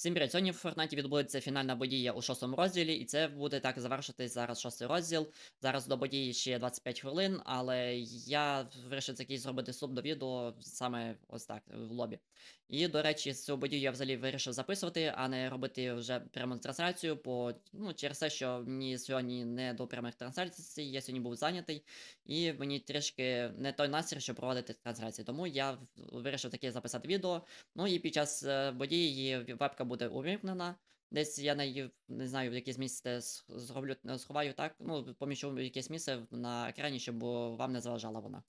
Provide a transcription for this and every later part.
Всім привіт! Сьогодні в Фортнаті відбудеться фінальна подія у шостому розділі, і це буде так завершитись зараз шостий розділ. Зараз до події ще 25 хвилин, але я вирішив такий зробити суп до відео саме ось так в лобі. І, до речі, цю подію я взагалі вирішив записувати, а не робити вже пряму трансляцію, по, ну, через те, що мені сьогодні не до прямих трансляцій, я сьогодні був зайнятий, і мені трішки не той настрій, щоб проводити трансляції. Тому я вирішив таке записати відео. Ну і під час е, події вебка буде увімкнена. Десь я на її, не знаю, в якесь місце зроблю, е, сховаю так, ну, поміщу в якесь місце на екрані, щоб вам не заважала вона.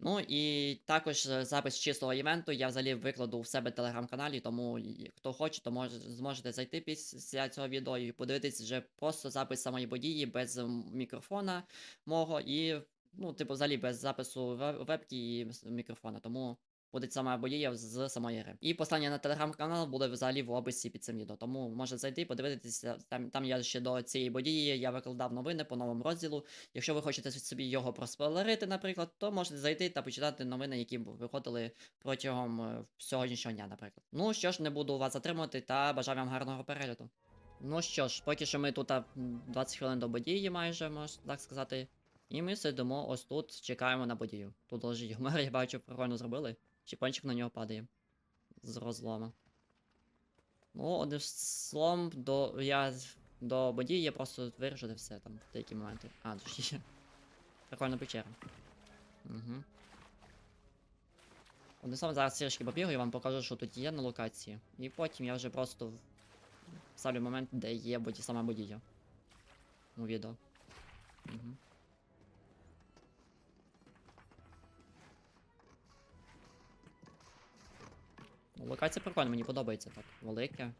Ну і також е, запис чистого івенту я взагалі викладу в себе в телеграм-каналі, тому хто хоче, то може, зможете зайти після цього відео і подивитись вже просто запис самої події без мікрофона мого і, ну, типу, взагалі без запису веб- вебки і мікрофона. Тому буде сама подія з самої гри. І послання на телеграм-канал буде взагалі в описі під цим відео. Тому можете зайти, подивитися. Там, там я ще до цієї події я викладав новини по новому розділу. Якщо ви хочете собі його проспойлерити, наприклад, то можете зайти та почитати новини, які виходили протягом е, сьогоднішнього дня, наприклад. Ну що ж, не буду вас затримувати та бажаю вам гарного перегляду. Ну що ж, поки що ми тут а, 20 хвилин до події, майже можна так сказати. І ми сидимо ось тут, чекаємо на подію. Тут лежить Гомер, я бачу, прикольно зробили. Чіпончик на нього падає. З розлома. Ну, одним словом, до. Я до події я просто вирішити все там в деякі моменти. А, тут ще. Прикольна печера. Угу. Одним словом, зараз трішки побігаю, я вам покажу, що тут є на локації. І потім я вже просто вставлю момент, де є боді, сама подія. У відео. Угу. Локація прикольна, мені подобається так. Велика.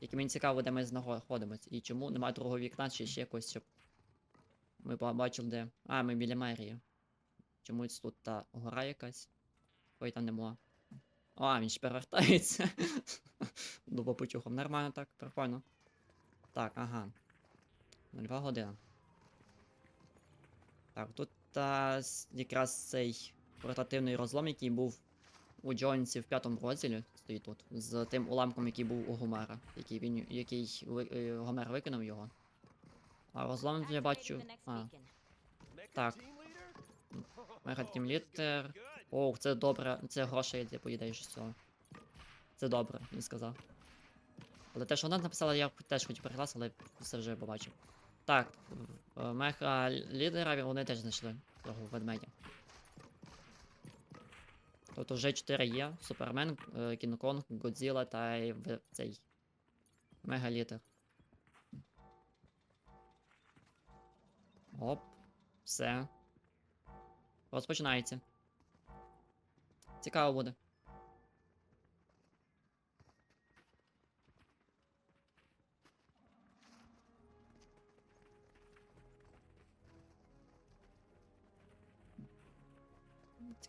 Тільки мені цікаво, де ми знаходимося. І чому немає другого вікна чи ще якось, щоб. Ми побачили де. А, ми біля мерії. Чомусь тут та гора якась. Ой, там нема. А, він ж перевертається. Дубо почухав. Нормально так, прикольно. Так, ага. 02 година. Так, тут та, якраз цей портативний розлом, який був у Джонсі в п'ятому розділі, стоїть тут, з тим уламком, який був у Гомера, який він, який ви- е, Гомер викинув його. А розлом я бачу. А, Так. Мега Тімлітер. Оу, це добре, це грошей, я поїдаю з цього. Це добре, він сказав. Але те, що вона написала, я теж хотів перекласти, але все вже побачив. Так, меха лідера вони теж знайшли того ведмедя. Тобто вже 4 є: Супермен, е, Кінг-Конг, Годзіла та цей Мегалітер. Оп, все. Розпочинається. Цікаво буде.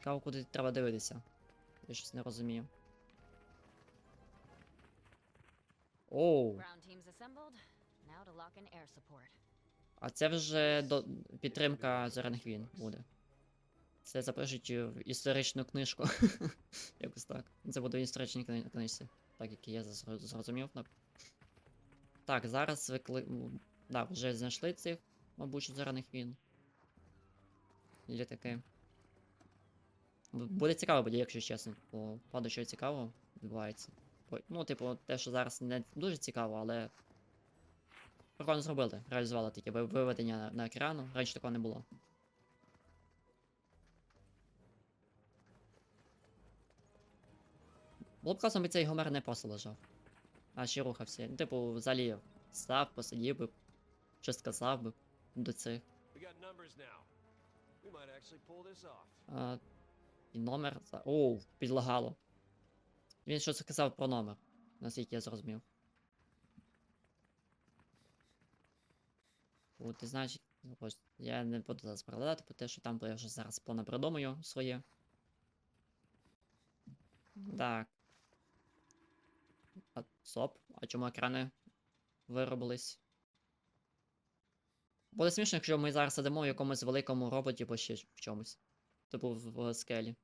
Цікаво, куди треба дивитися. Я щось не розумію. Оу, а це вже до... підтримка зоряних війн буде. Це запишуть в історичну книжку. Якось так. Це буде в історичній кни- книжці. Так, як я зрозумів. Так, зараз викли... Да, вже знайшли цих, мабуть, зоряних війн. Літаки. Буде цікаво буде, якщо чесно, бо багато чого цікавого відбувається. Ну, типу, те, що зараз не дуже цікаво, але. Прикольно зробили, реалізували таке виведення на, на екрану. Раніше такого не було. Було б класно, аби цей Гомер не просто лежав. А ще рухався. Ну, типу, взагалі став, посидів би, щось сказав би до цих. А, і номер. за- Оу, підлагало. Він щось сказав про номер, наскільки я зрозумів. От, ти знаєш, я не буду зараз перекладати, бо те, що там бо я вже зараз плавно придумаю своє. Так. А, стоп, а чому екрани виробились? Буде смішно, якщо ми зараз сидимо в якомусь великому роботі або ще в чомусь то був в скелі.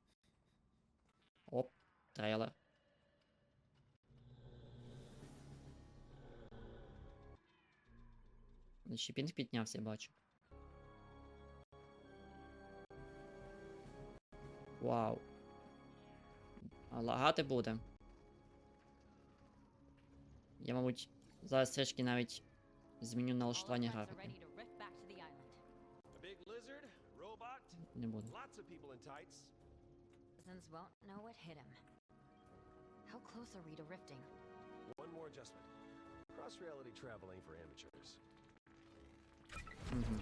Оп, трейлер. Ще пінг піднявся, я бачу. Вау. Лагати буде. Я, мабуть, зараз трішки навіть зміню налаштування графіки. Не буду. lots of people in tights. Citizens won't know what hit him. How close are we to rifting? One more adjustment. Cross reality travel ain't for amateurs. Угу.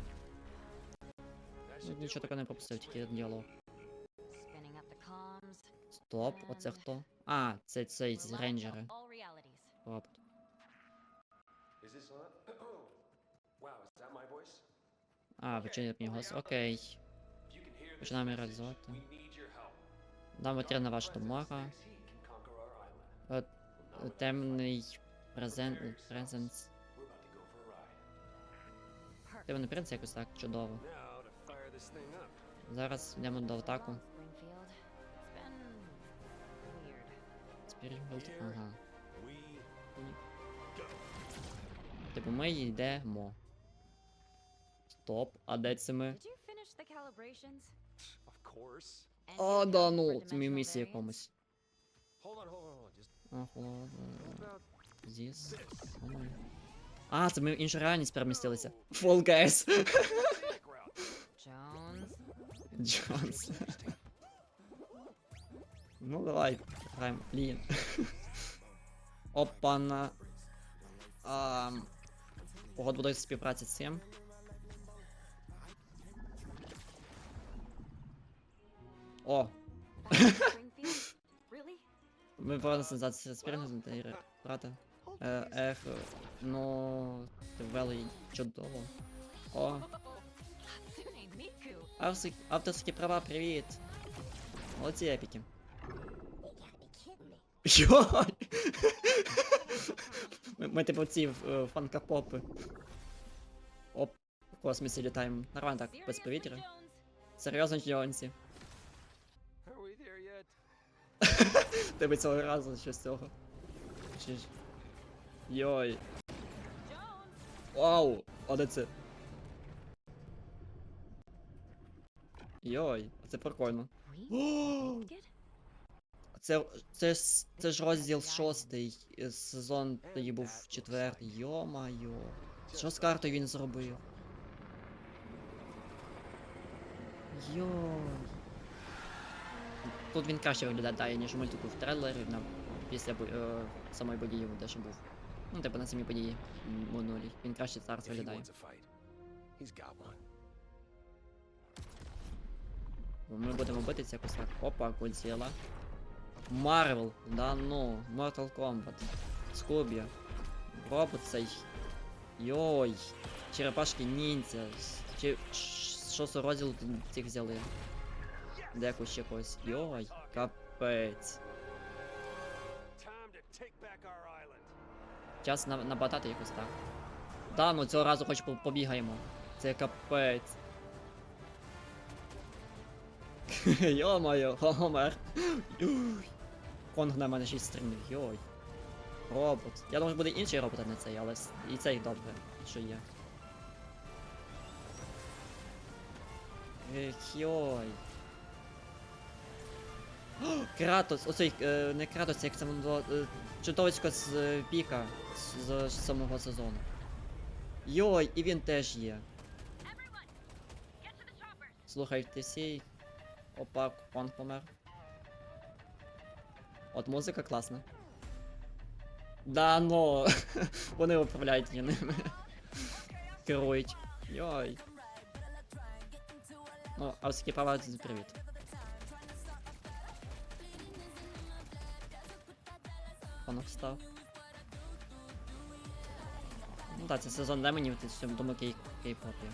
Ну, нічого такого не пропустив, тільки діалог. Spinning up the comms. Стоп, оце хто? А, це цей з рейнджери. Тобто. А, починить мій голос. Окей. Починаємо реалізувати. we need your help. Дам матеріал на ваша допомога. Е, Темний презенс. Темний принц якось так чудово. Зараз йдемо до атаку. Спіргілд. Ага. Типу ми йдемо. Стоп, а де це ми? А, да ну, variance? якомусь. Зіс. А, це ми в іншу реальність перемістилися. Fall Guys. Scenic Джонс. Ну давай, граємо. Блін. Опана. Ам. Погода буде співпраці з цим. О, ми повинні сенсація спірнути, брата. Е, ех, ну, ти ввели чудово. О, авторські, права, привіт. Молодці епіки. Йой! Ми, ми типу ці е, фанкапопи. Оп, в космосі літаємо. Нормально так, без повітря. Серйозно, Джонсі. Тебе цього разу щось цього. Чи ж. Йой. Вау! А де це? Йой, це прикольно. Це, це, це ж розділ шостий, е, сезон тоді був четвертий. Йо-майо. Що з картою він зробив? Йой. Тут він краще виглядає, ніж у мультику в трейлері на, після бо- е, самої події, де що був. Ну, типу на самій події минулій. Він краще зараз виглядає. Ми будемо битися якось так. Опа, Godzilla. Марвел, да ну, Mortal Kombat. Скобі. Робот цей. Йой. Черепашки ніндзя. Чи що за розділ тут цих взяли? Деку ще когось. Йой, капець. Час на, набатати якось так. Да, ну цього разу хоч побігаємо. Це капець. Йо-моє, Гомер. Конг на мене 6 стрімів, йой. Робот. Я думаю, буде інший робот, а не цей, але і цей добре, що є. Ех, йой. Кратос, оцей, е, не Кратос, як це воно, е, чудовисько з е, піка з, з самого сезону. Йой, і він теж є. Слухай, ти сій. Опа, Конг помер. От музика класна. Да, ну. Вони управляють ними. Керують. Йой. Ну, авторські права, привіт. Встав. Ну так, це сезон демонів, ти всьому думаю, кей кей-попі.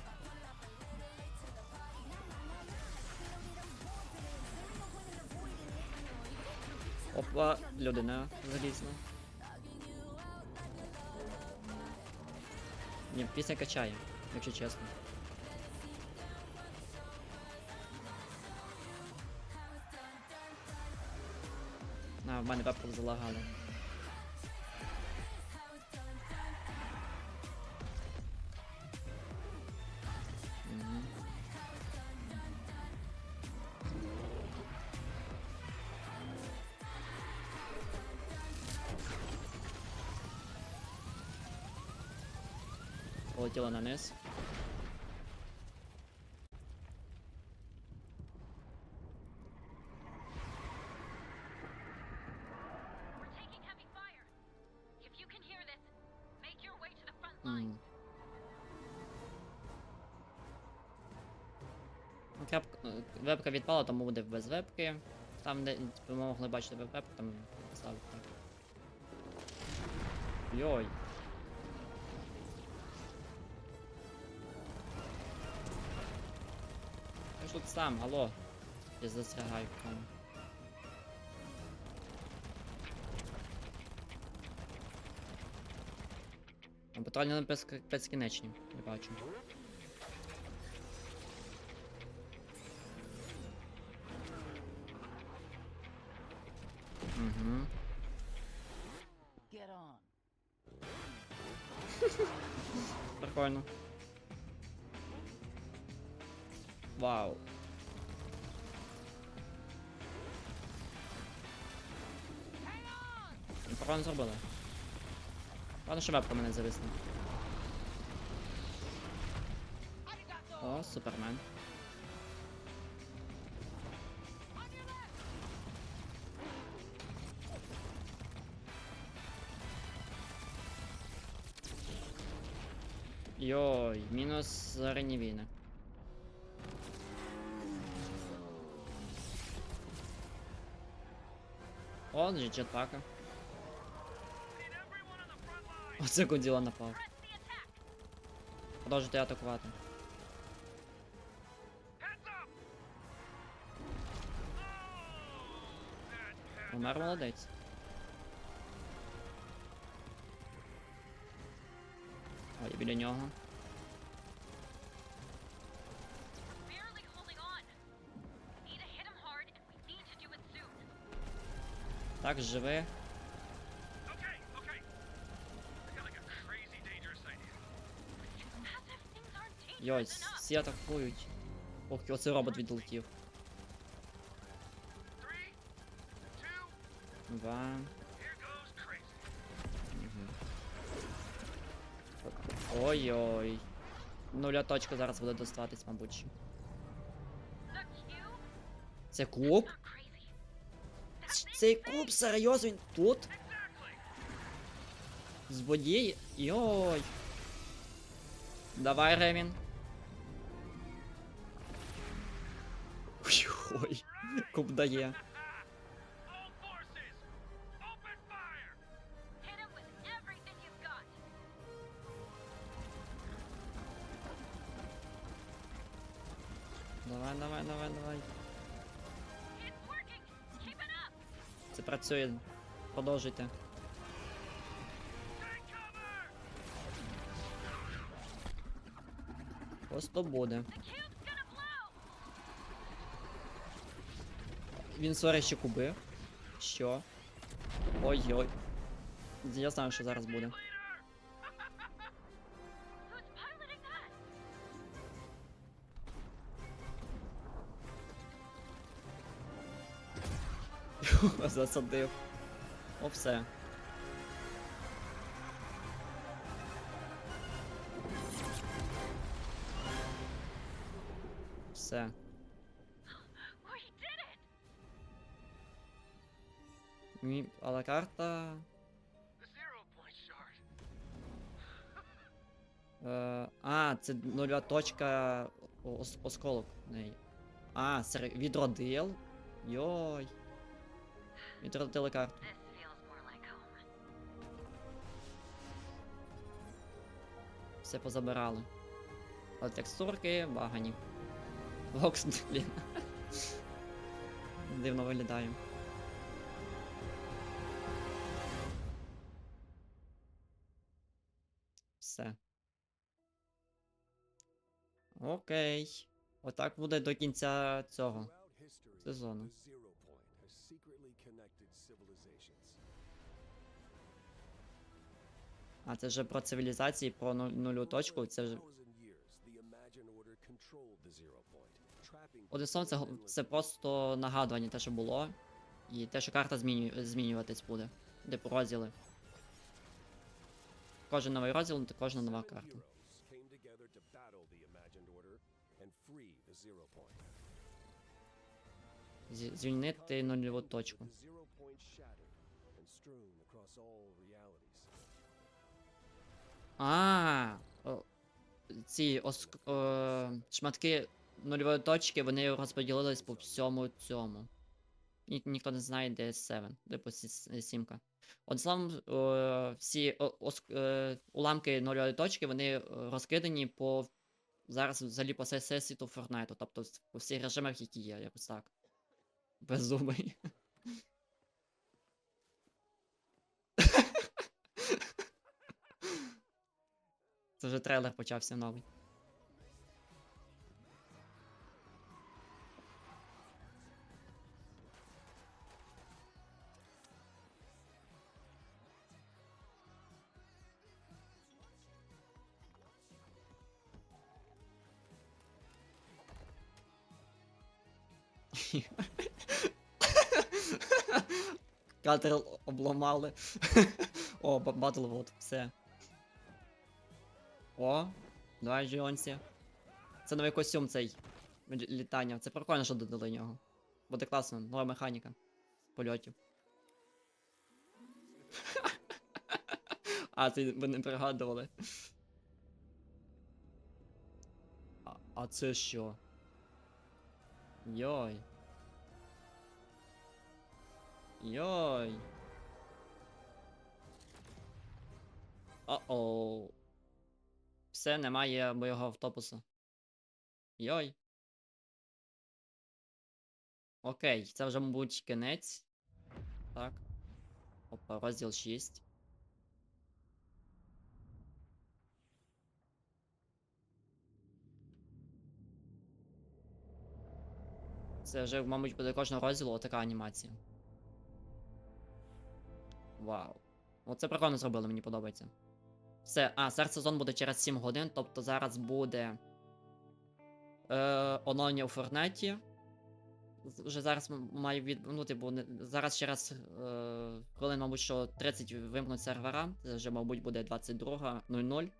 Опа, людина залізна. Ні, пісня качає, якщо чесно. А, в мене вебку залагало. Lines. Ну, Кеп... е, Вебка відпала, тому буде без вебки. Там, де ви могли бачити вебку, там ставити так. Йой. Тут сам, алло. Я засягаю в тому. Не безк- безкінечні, я бачу. Прикольно зробили. Ладно, що вебка мене зависла. О, супермен. Йой, мінус зоряні війни. О, же джетпака. Оце Годзіла напав. Продовжуйте атакувати. Умер молодець. Ой, біля нього. Barely holding Йой, всі атакують. Ох, оцей робот відлетів. Два. Ой-ой. Нуля точка зараз буде доставатись, мабуть. Це клуб? Цей клуб, серйозно, він тут? Злодій? Йой. Давай, Ремін. You've got. Давай, давай, давай, давай. Це працює. Продовжуйте. Просто буде. Він ще куби. Що? Ой-ой. Я знаю, що зараз буде. Засадив. О, все. Все. Мі... Але карта. Е... А, це нульова точка ос... осколок в неї. А, це ре- відродил. Йой. Відродили карту. Все позабирали. Але текстурки багані. Вокс, блін. Дивно виглядає. Все. Окей. Отак буде до кінця цього. Сезону. А це вже про цивілізації, про ну- нулю точку. Це вже. Одним словом, це, це просто нагадування те, що було. І те, що карта зміню... змінюватись буде. Де розділи. Кожен новий розділ та кожна нова карта. Звільнити нульову точку. А, о, ці оск... О, шматки нульової точки вони розподілились по всьому цьому. Ні, ніхто не знає, де 7, де по сі- сімка. Одним словом, всі о, оск- е, уламки нульової точки, вони е, розкидані по зараз взагалі по всей світу Фортнайту, тобто по всіх режимах, які є, якось так. Беззубий. Це вже трейлер почався новий. Катер обламали. О, Батлвуд, все. О, давай Жіонсі. Це новий костюм цей. Літання. Це прикольно, що додали нього. Буде класно, нова механіка. Польотів. а, це ви не пригадували. А, а це що? Йой. Йой. О-оу. Все, немає моєго автобуса. Йой. Окей, це вже, мабуть, кінець. Так. Опа, розділ 6. Це вже, мабуть, буде кожного розділу така анімація. Вау. Оце прикольно зробили, мені подобається. Все, а, старт сезон буде через 7 годин, тобто зараз буде. Е, оновлення у Форнеті. Вже зараз м- має від. Ну, типу, не- зараз через е, хвилин, мабуть, що 30 вимкнуть сервера. Це вже, мабуть, буде 22.00.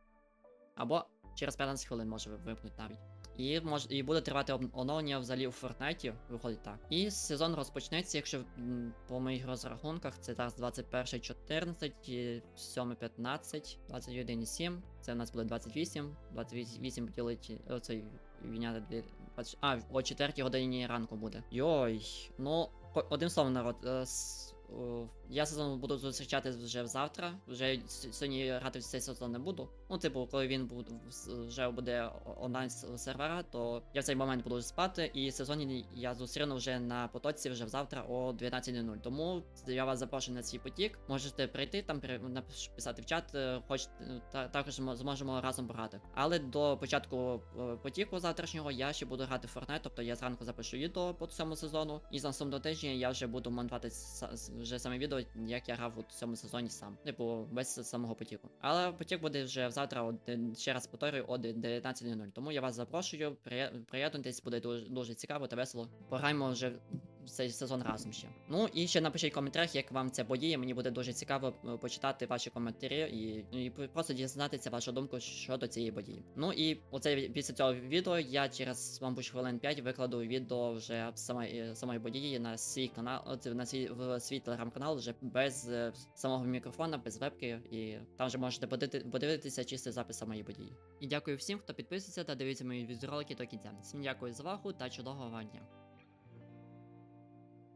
Або через 15 хвилин може вимкнуть навіть. І мож, і буде тривати оновлення взагалі у Фортнайті, виходить так. І сезон розпочнеться, якщо по моїх розрахунках, це зараз 21.14, і 7.15, 21.7, це у нас буде 28, 28 поділити, оцей відняти дві- 20 а, о 4 годині ранку буде. Йой, ну, одним словом, народ, е, я сезон буду зустрічати вже завтра. Вже сьогодні грати в цей сезон не буду. Ну, типу, коли він буде вже буде онлайн сервера, то я в цей момент буду спати, і сезон я зустріну вже на потоці вже завтра о 12.00. Тому я вас запрошую на свій потік. Можете прийти там, написати в чат, е, хочете та, також зможемо разом пограти. Але до початку е, потіку завтрашнього я ще буду грати в Fortnite, тобто я зранку запишу відео по цьому сезону, і з наступного тижня я вже буду монтувати вже саме відео, як я грав у цьому сезоні сам. Типу, без самого потіку. Але потік буде вже завтра, один- ще раз повторюю, о 19.00. Тому я вас запрошую, приє- приєднуйтесь, буде дуже, дуже цікаво та весело. Пограємо вже цей сезон разом ще. Ну і ще напишіть в коментарях, як вам ця подія. Мені буде дуже цікаво е, почитати ваші коментарі і, і просто дізнатися вашу думку щодо цієї події. Ну і оце після цього відео я через мабуть хвилин 5 викладу відео вже самої самої події на свій канал, на свій в свій телеграм-канал вже без е, самого мікрофона, без вебки, і там вже можете подивитися чистий запис самої події. І дякую всім, хто підписується та дивиться мої відеоролики до кінця. Всім дякую за увагу та чудового вам дня.